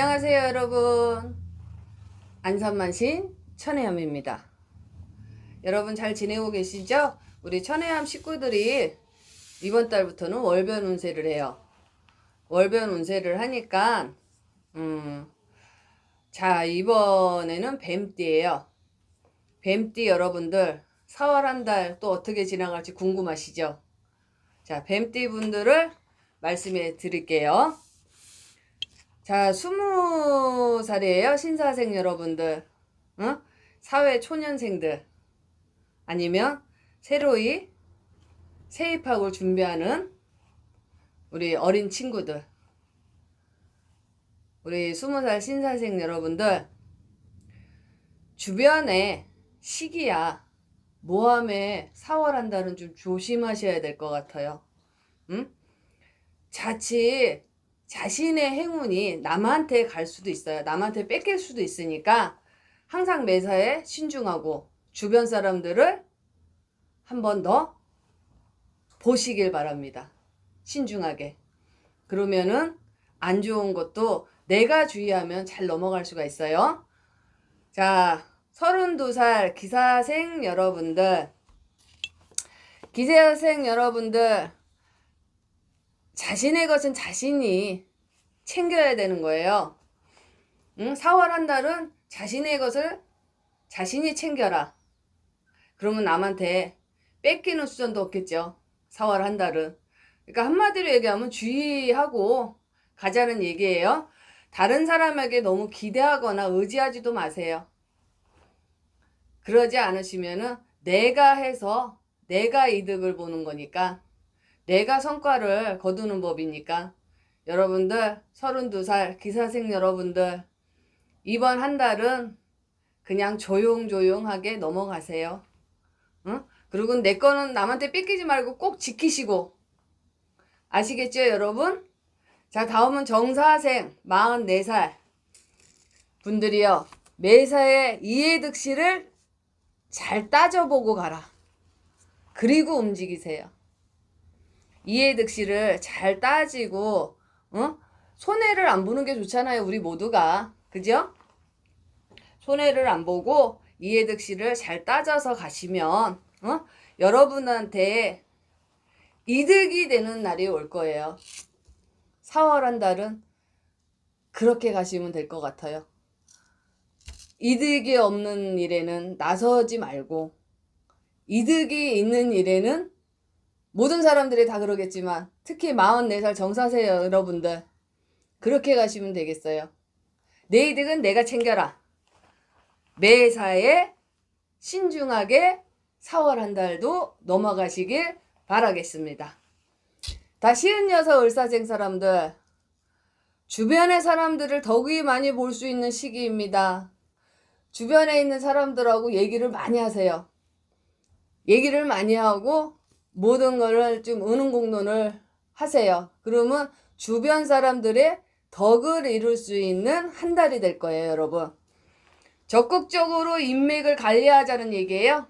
안녕하세요, 여러분. 안산만신 천혜함입니다. 여러분 잘 지내고 계시죠? 우리 천혜함 식구들이 이번 달부터는 월변 운세를 해요. 월변 운세를 하니까, 음, 자, 이번에는 뱀띠예요. 뱀띠 여러분들, 4월 한 달 또 어떻게 지나갈지 궁금하시죠? 자, 뱀띠 분들을 말씀해 드릴게요. 자, 스무 살이에요. 신사생 여러분들. 어? 사회 초년생들. 아니면 새로이 새 입학을 준비하는 우리 어린 친구들. 우리 스무 살 신사생 여러분들. 주변에 시기야. 모함에 4월 한 달은 좀 조심하셔야 될 것 같아요. 응? 자칫 자신의 행운이 남한테 갈 수도 있어요. 남한테 뺏길 수도 있으니까 항상 매사에 신중하고 주변 사람들을 한 번 더 보시길 바랍니다. 신중하게. 그러면은 안 좋은 것도 내가 주의하면 잘 넘어갈 수가 있어요. 자, 32살 기사생 여러분들, 기사생 여러분들, 자신의 것은 자신이 챙겨야 되는 거예요. 응? 4월 한 달은 자신의 것을 자신이 챙겨라. 그러면 남한테 뺏기는 수준도 없겠죠. 4월 한 달은. 그러니까 한마디로 얘기하면 주의하고 가자는 얘기예요. 다른 사람에게 너무 기대하거나 의지하지도 마세요. 그러지 않으시면은 내가 해서 내가 이득을 보는 거니까 내가 성과를 거두는 법이니까 여러분들 32살 기사생 여러분들 이번 한 달은 그냥 조용조용하게 넘어가세요. 응? 그리고 내 거는 남한테 뺏기지 말고 꼭 지키시고 아시겠죠 여러분? 자 다음은 정사생 44살 분들이요 매사에 이해득실을 잘 따져보고 가라. 그리고 움직이세요. 이해득실을 잘 따지고 어? 손해를 안 보는 게 좋잖아요. 우리 모두가 그죠? 손해를 안 보고 이해득실을 잘 따져서 가시면 어? 여러분한테 이득이 되는 날이 올 거예요. 4월 한 달은 그렇게 가시면 될 것 같아요. 이득이 없는 일에는 나서지 말고 이득이 있는 일에는 모든 사람들이 다 그러겠지만 특히 44살 정사세 여러분들 그렇게 가시면 되겠어요. 내 이득은 내가 챙겨라. 매사에 신중하게 4월 한 달도 넘어가시길 바라겠습니다. 다 시은여서 을사생 사람들 주변의 사람들을 더욱이 많이 볼 수 있는 시기입니다. 주변에 있는 사람들하고 얘기를 많이 하세요. 얘기를 많이 하고 모든 거를 좀 의논공론을 하세요. 그러면 주변 사람들의 덕을 이룰 수 있는 한 달이 될 거예요, 여러분. 적극적으로 인맥을 관리하자는 얘기예요.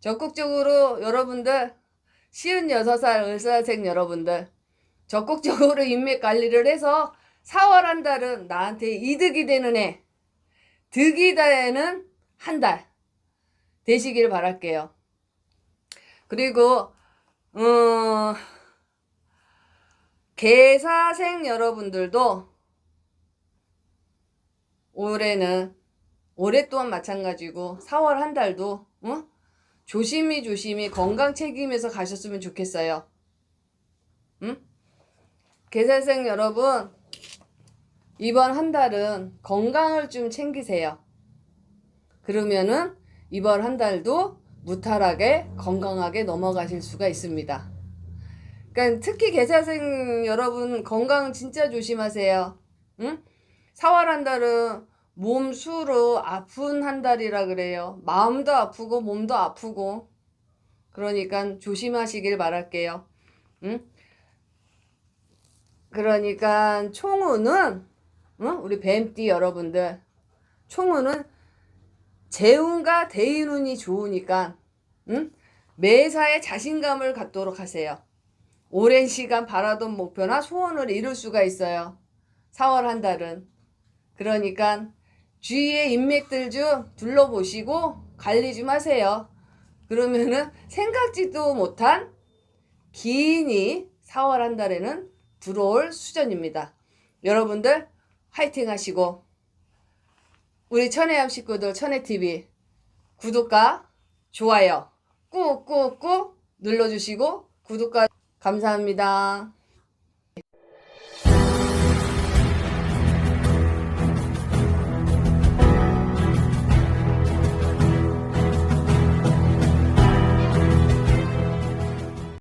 적극적으로 여러분들 시은 여섯 살 을사생 여러분들 적극적으로 인맥 관리를 해서 4월 한 달은 나한테 이득이 되는 해, 득이 되는 한 달 되시길 바랄게요. 그리고 어, 개사생 여러분들도 올해는 올해 또한 마찬가지고 4월 한 달도 어? 조심히 조심히 건강 책임에서 가셨으면 좋겠어요. 응? 개사생 여러분 이번 한 달은 건강을 좀 챙기세요. 그러면은 이번 한 달도 무탈하게 건강하게 넘어가실 수가 있습니다. 그러니까 특히 계사생 여러분 건강 진짜 조심하세요. 응? 4월 한 달은 몸 수로 아픈 한 달이라 그래요. 마음도 아프고 몸도 아프고 그러니까 조심하시길 바랄게요. 응? 그러니까 총우는 응? 우리 뱀띠 여러분들 총우는 재운과 대인운이 좋으니까 응? 매사에 자신감을 갖도록 하세요. 오랜 시간 바라던 목표나 소원을 이룰 수가 있어요. 4월 한 달은. 그러니까 주위의 인맥들 좀 둘러보시고 관리 좀 하세요. 그러면은 생각지도 못한 기인이 4월 한 달에는 들어올 수준입니다. 여러분들 화이팅 하시고 우리 천혜암 식구들 천혜TV 구독과 좋아요 꾹꾹꾹 눌러주시고 구독과 감사합니다.